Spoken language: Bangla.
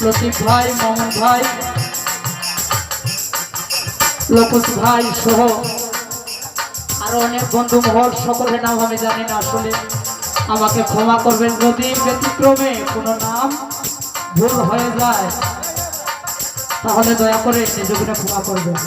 লতিফ ভাই, মোহন ভাই লোকস ভাই সহ আরও অনেক বন্ধু মহল সকলের নাম আমি জানি না আসলে। আমাকে ক্ষমা করবেন, যদি ব্যতিক্রমে কোনো নাম ভুল হয়ে যায়, তাহলে দয়া করে সেই নিজেগুলো ক্ষমা করবেন